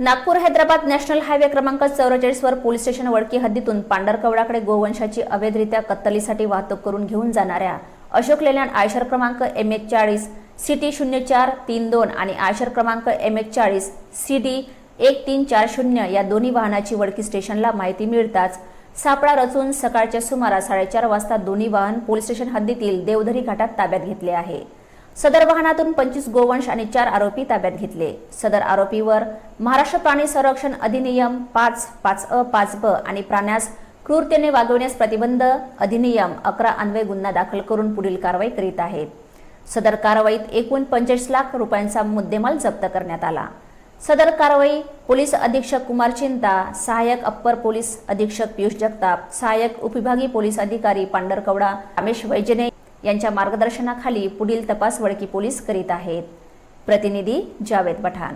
Nagpur Hyderabad national highway क्रमांक चौवेचाळीसवर police station Wadki हद्दीतून पांढरकवडाकडे गोवंशाची अवैधरित्या कत्तलीसाठी वाहतूक करून घेऊन जाणाऱ्या अशोक लेलँड आयशर क्रमांक एम एच चाळीस सी टी शून्य चार तीन दोन आणि आयशर क्रमांक एम एच चाळीस सी डी एक तीन चार शून्य या दोन्ही वाहनाची वडकी स्टेशनला माहिती मिळताच सापळा रचून सकाळच्या सुमारास साडेचार वाजता दोन्ही वाहन पोलीस स्टेशन हद्दीतील देवधरी घाटात ताब्यात घेतले आहे. सदर वाहनातून पंचवीस गोवंश आणि चार आरोपी ताब्यात घेतले. सदर आरोपीवर महाराष्ट्र प्राणी संरक्षण अधिनियम पाच पाच अ पाच ब आणि प्राण्यास क्रूरतेने वागवण्यास प्रतिबंध अधिनियम अकरा अन्वय गुन्हा दाखल करून पुढील कारवाई करीत आहेत सदर कारवाईत एकूण पंचवीस लाख रुपयांचा मुद्देमाल जप्त करण्यात आला. सदर कारवाई पोलीस अधीक्षक कुमार चिंता सहाय्यक अप्पर पोलीस अधीक्षक पियुष जगताप सहाय्यक उपविभागीय पोलीस अधिकारी पांढरकवडा रमेश वैजने यांच्या मार्गदर्शनाखाली पुढील तपास वडकी पोलीस करीत आहेत. प्रतिनिधी जावेद पठाण.